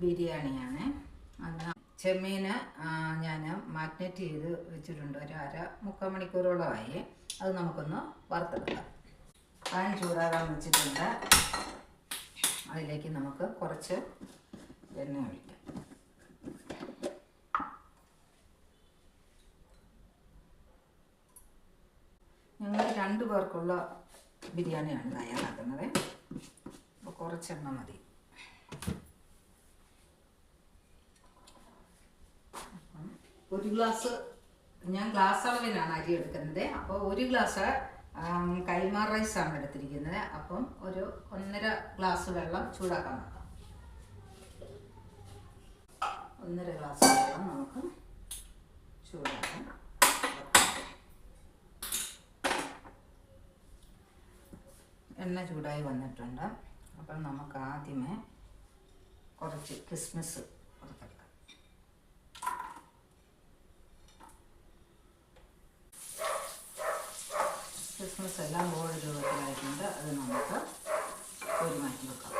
ബിരിയാണിയാണ്. അന്ന് ചെമ്മീന് ഞാൻ മാഗ്നറ്റ് ചെയ്ത് വെച്ചിട്ടുണ്ട്. ഒരു അര മുക്കാൽ മണിക്കൂറോളമായി. അത് നമുക്കൊന്ന് വറുത്തെടുക്കാം. പാൻ ചൂടാകാൻ വെച്ചിട്ടുണ്ട്. അതിലേക്ക് നമുക്ക് കുറച്ച് എണ്ണ ഒഴിക്കാം. ഞങ്ങൾ രണ്ടു പേർക്കുള്ള ബിരിയാണിയാണ് തയ്യാറാക്കുന്നത്. അപ്പോൾ കുറച്ചെണ്ണ മതി അപ്പം ഒരു ഗ്ലാസ് ഞാൻ ഗ്ലാസ് അളവിലാണ് അരി എടുക്കുന്നത്. അപ്പോൾ ഒരു ഗ്ലാസ് കൈമാർ കൈമാ റൈസാണ് എടുത്തിരിക്കുന്നത്. അപ്പം ഒരു ഒന്നര ഗ്ലാസ് വെള്ളം ചൂടാക്കാൻ നോക്കാം. ഒന്നര ഗ്ലാസ് വെള്ളം നമുക്ക് ചൂടാക്കാം. എണ്ണ ചൂടായി വന്നിട്ടുണ്ട്. അപ്പം നമുക്ക് ആദ്യമേ കുറച്ച് കിസ്മിസ് വറുത്തെടുക്കാം കിസ്മിസ് എല്ലാം ഗോൾഡ് രൂപത്തിലായിട്ടുണ്ട് അത് നമുക്ക് ഒരു മാറ്റി വെക്കാം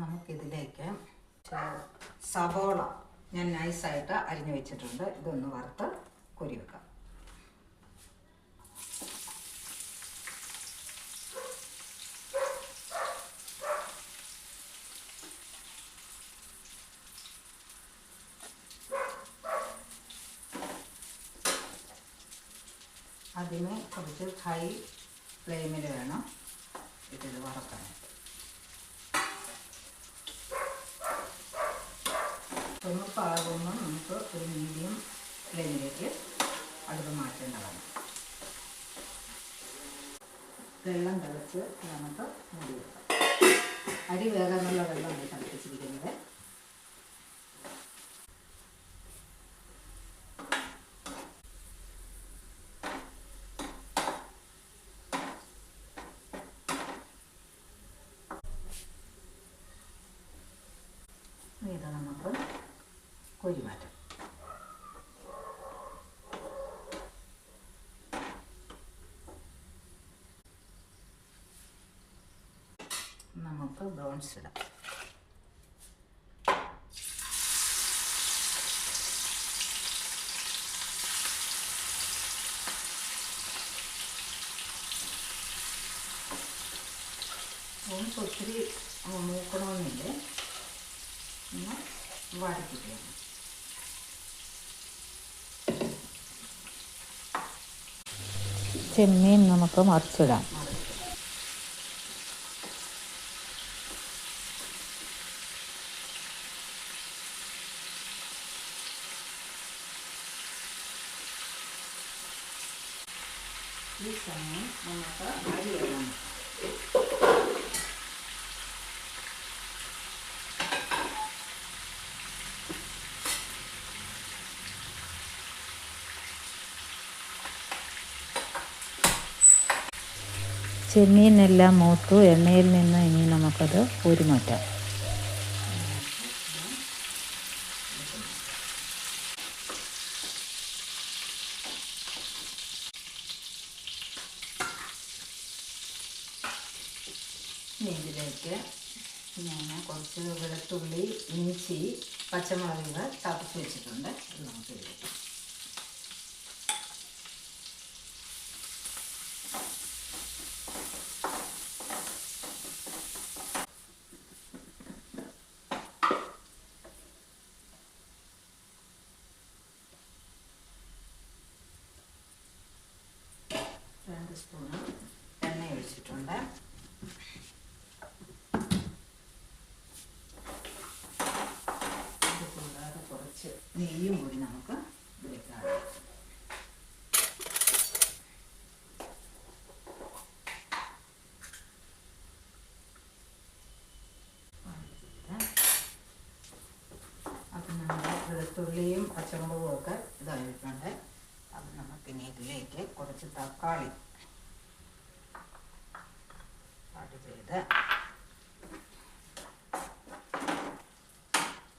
നമുക്കിതിലേക്ക് സവോള ഞാൻ നൈസായിട്ട് അരിഞ്ഞു വെച്ചിട്ടുണ്ട്. ഇതൊന്ന് വറുത്ത് കുരി വെക്കാം. ആദ്യമേ കുറച്ച് ഹൈ ഫ്ലെയിമിൽ വേണം ഇതിൽ വറക്കാനായിട്ട് പാകുമ്പോൾ നമുക്ക് ഒരു മീഡിയം ഫ്ലെയിമിലേക്ക് അടുപ്പ് മാറ്റേണ്ടതാണ്. വെള്ളം തിളച്ച് നമുക്ക് മൂടി വെക്കാം. അരി വേകാനുള്ള വെള്ളം തിളപ്പിച്ചിരിക്കുന്നത് ഇത് നമുക്ക് കോരി മാറ്റാം നമുക്ക് ബ്രോൺസ് ഇടാം. ബ്രോൺസ് ഒത്തിരി മൂക്കണമെന്നില്ല. ഒന്ന് വഴറ്റിക്കണം ചെമ്മീൻ നമുക്ക് മറിച്ചിടാം ഈ സമയം നമുക്ക് അരി വെള്ളം ചെമ്മീനെല്ലാം മൂത്തു എണ്ണയിൽ നിന്ന് ഇനി നമുക്കത് ഊരി മാറ്റാം ഇനി ഇതിലേക്ക് ഞാൻ കുറച്ച് വെളുത്തുള്ളി ഇഞ്ചി പച്ചമുളകുകൾ വെച്ചിട്ടുണ്ട്. നമുക്ക് ഇതിലേക്ക് രണ്ട് സ്പൂണ് എണ്ണ ഒഴിച്ചിട്ടുണ്ട് ഇത് കൂടാതെ കുറച്ച് നെയ്യും കൂടി നമുക്ക് ചെയ്യാം. അപ്പം പച്ചമുളകും ഒക്കെ ഇതായിട്ടുണ്ട് അത് നമുക്കിനി ഇതിലേക്ക് കുറച്ച് തക്കാളി ആഡ് ചെയ്ത്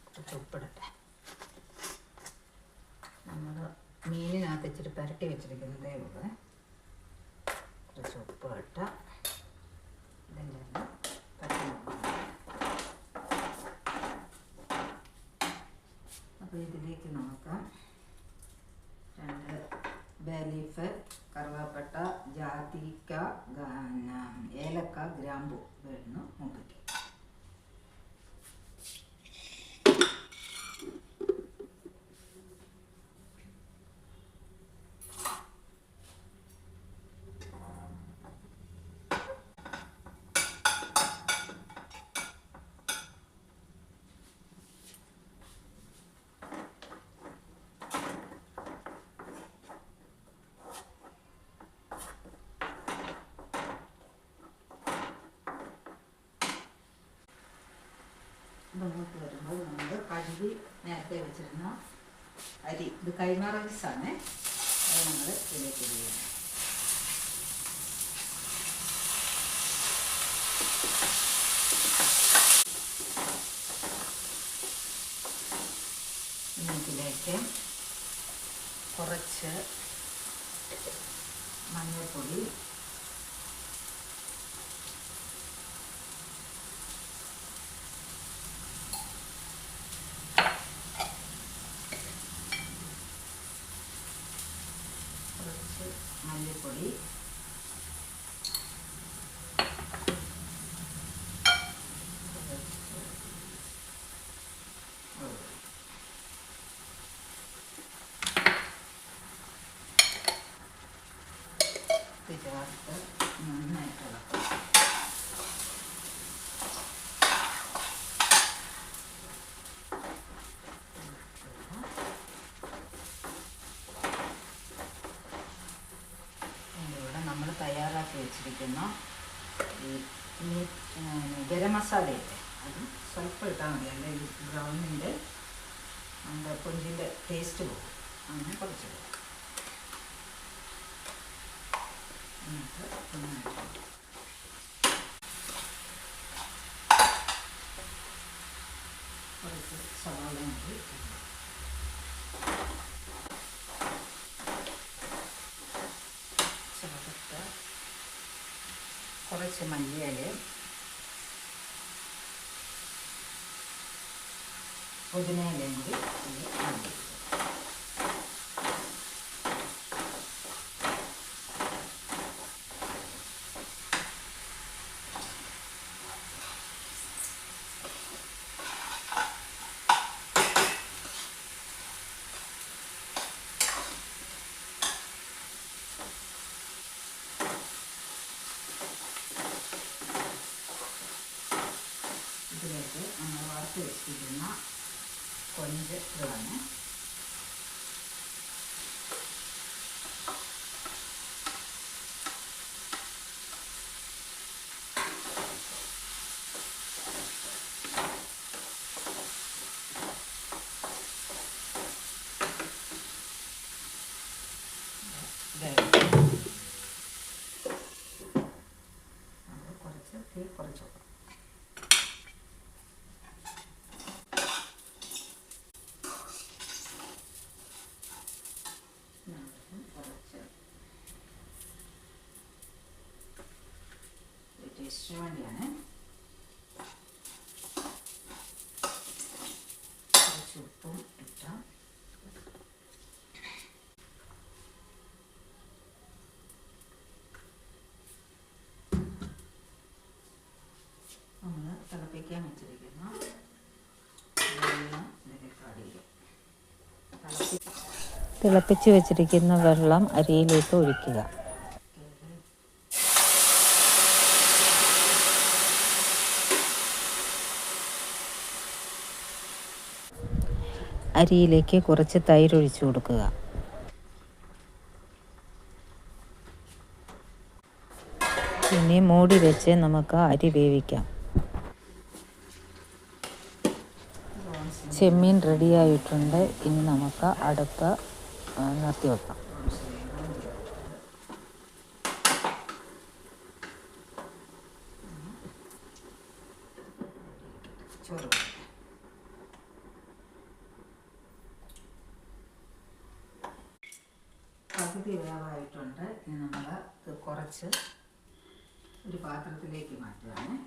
കുറച്ച് ഉപ്പിടട്ടെ ഇതിനകത്ത് ഇച്ചിരി പുരട്ടി വെച്ചിരിക്കുന്നതേ ഉള്ളൂ കുറച്ച് ഉപ്പ് ഇട്ട ഇതെല്ലാം ഒന്ന് പരട്ടി വെക്കണം. അപ്പോൾ ഇതിലേക്ക് നോക്കാം. രണ്ട്. ബേ ലീഫ് കറുവാപ്പട്ട ജാതിക്ക ഏലക്ക ഗ്രാമ്പു വേണം മൂപ്പിക്കുക നമുക്ക് വരുമ്പോൾ നമ്മൾ കഴുകി നേരത്തെ വെച്ചിരുന്ന അരി. ഇത് കൈമ റൈസാണ് അത് നമ്മൾ ഇതിലേക്ക് ഇടുകയാണ് ഇനി ഇതിലേക്ക് കുറച്ച് മഞ്ഞൾപ്പൊടി കുറച്ച് മല്ലിപ്പൊടി കുറച്ച് മുളക്. ഇത് ചേർത്ത് നന്നായിട്ട് ഇളക്കുക ഇവിടെ നമ്മൾ തയ്യാറാക്കി വെച്ചിരിക്കുന്ന ഈ ഈ ഗരം മസാലയില്ലേ? അതും സ്വല്പം ഇട്ടാൽ മതി. അല്ലെങ്കിൽ ബ്രൗണിന്റെ നമ്മുടെ കൊഞ്ചിന്റെ ടേസ്റ്റ് പോകും അങ്ങനെ കുറച്ച് കുറച്ച് സവാള കുറച്ച് മല്ലിയിലയും കൂടി ഇതിൽ മതി ഇതിലേക്ക് നമ്മൾ വറുത്ത് വെച്ചിരിക്കുന്ന കൊഞ്ച് ഇതാണ് അത് കുറച്ച് തീ കുറച്ച് വെക്കണം നമുക്ക് കുറച്ച് ടേസ്റ്റിന് വേണ്ടിയാണ്. ഉപ്പും ഇട്ട. നമ്മൾ തിളപ്പിക്കാൻ വെച്ചിരിക്കുന്ന. തിളപ്പിച്ച് വെച്ചിരിക്കുന്ന വെള്ളം അരിയിലേക്ക് ഒഴിക്കുക. അരിയിലേക്ക് കുറച്ച് തൈരൊഴിച്ചു കൊടുക്കുക. ഇനി മൂടി വെച്ച് നമുക്ക് അരി വേവിക്കാം. ചെമ്മീൻ റെഡിയായിട്ടുണ്ട് ഇനി നമുക്ക് ആ, നിർത്തി വെക്കാം ചോറ് വെക്കാം. പകുതി വേവായിട്ടുണ്ട്. ഇനി നമ്മൾ ഇത് കുറച്ച് ഒരു പാത്രത്തിലേക്ക് മാറ്റുകയാണ്.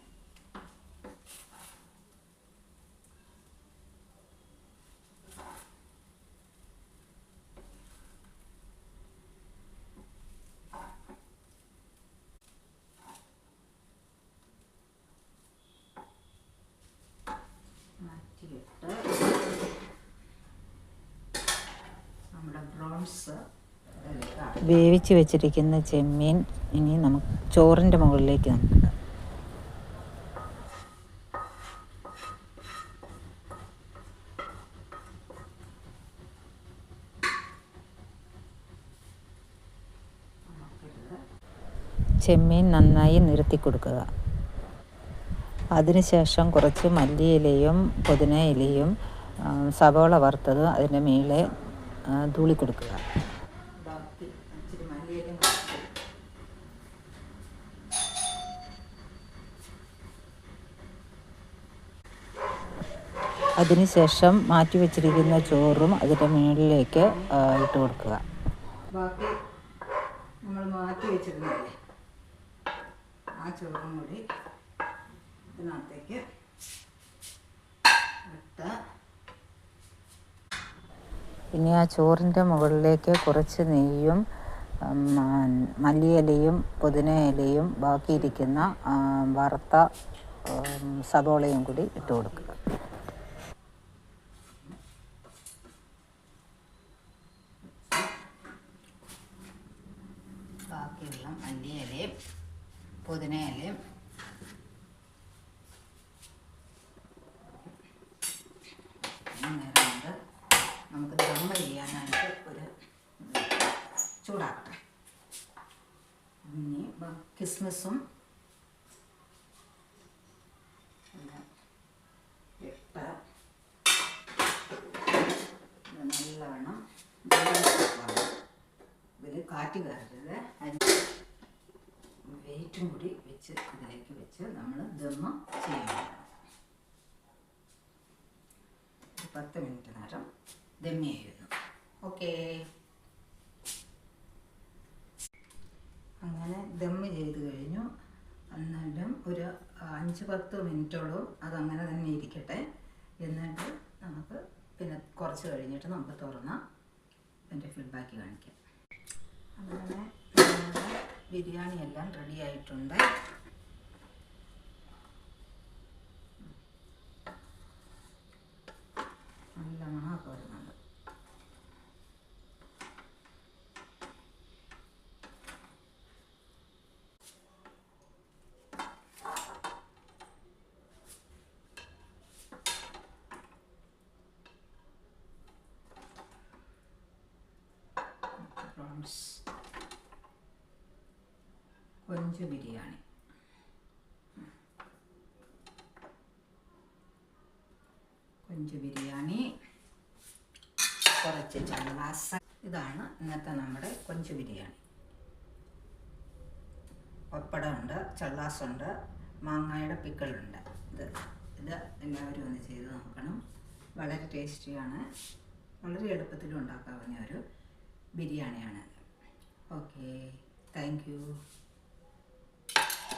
നമ്മുടെ ബ്രോൺസ് വേവിച്ച് വെച്ചിരിക്കുന്ന ചെമ്മീൻ ഇനി നമുക്ക് ചോറിന്റെ മുകളിലേക്ക് നമുക്ക് ചെമ്മീൻ നന്നായി നിരത്തി കൊടുക്കുക. അതിനുശേഷം കുറച്ച് മല്ലിയിലയും പുതിന ഇലയും സവോള വറുത്തത് അതിന്റെ മേളെ തൂളിക്കൊടുക്കുക. തൂളി കൊടുക്കുക ബാക്കി ഇച്ചിരി മല്ലിയിലും കുറച്ച് അതിനുശേഷം മാറ്റി വെച്ചിരിക്കുന്ന ചോറും അതിന്റെ മുകളിലേക്ക് ഇട്ട് കൊടുക്കുക. ബാക്കി നമ്മൾ മാറ്റി വെച്ചിരുന്നില്ലേ ആ ചോറും കൂടി ഇതിനകത്തേക്ക് ഇട്ട് ഇനി ആ ചോറിന്റെ മുകളിലേക്ക് കുറച്ച് നെയ്യും മല്ലിയിലയും പുതിന ഇലയും ബാക്കിയിരിക്കുന്ന വറുത്ത സബോളയും സവോളയും കൂടി ഇട്ട് കൊടുക്കുക ബാക്കിയുള്ള മല്ലിയിലയും പുതിന ഇലയും നേരം കൊണ്ട് നമുക്ക് ദമ്മ ചെയ്യാനായിട്ട് ഒരു ചൂടാക്കട്ടെ. ഇനി കിസ്മിസും നല്ലവണ്ണം. ഇതിൽ കാറ്റ് കയറരുത് അതിന് വെയിറ്റും കൂടി വെച്ച് ഇതിലേക്ക് വെച്ച് നമ്മൾ ദമ്മ ചെയ്യണം ഒരു പത്ത് മിനിറ്റ് നേരം ദമ്മി ചെയ്യുന്നു. ഓക്കേ. അങ്ങനെ ദമ്മ് ചെയ്ത് കഴിഞ്ഞു. എന്നാലും ഒരു അഞ്ച് പത്ത് മിനിറ്റോളം അതങ്ങനെ തന്നെ ഇരിക്കട്ടെ. എന്നിട്ട് നമുക്ക് പിന്നെ കുറച്ച് കഴിഞ്ഞിട്ട് നമുക്ക് തുറന്ന എന്റെ ഫീഡ്ബാക്ക് കാണിക്കാം. അങ്ങനെ ബിരിയാണി എല്ലാം റെഡി ആയിട്ടുണ്ട്. നല്ല മണമൊക്കെ വരുന്നുണ്ട് പ്രോൺസ് കൊഞ്ച് ബിരിയാണി കൊഞ്ച് ബിരിയാണി കുറച്ച് മാസ ഇതാണ് ഇന്നത്തെ നമ്മുടെ കൊഞ്ച് ബിരിയാണി. പപ്പടമുണ്ട് ചള്ളാസുണ്ട് മാങ്ങായുടെ പിക്കളുണ്ട്. ഇത് ഇത് എല്ലാവരും ഒന്ന് ചെയ്ത് നോക്കണം. വളരെ ടേസ്റ്റിയാണ്. വളരെ എളുപ്പത്തിൽ ഉണ്ടാക്കാവുന്ന ഒരു ബിരിയാണിയാണ് ഓക്കെ. Thank you.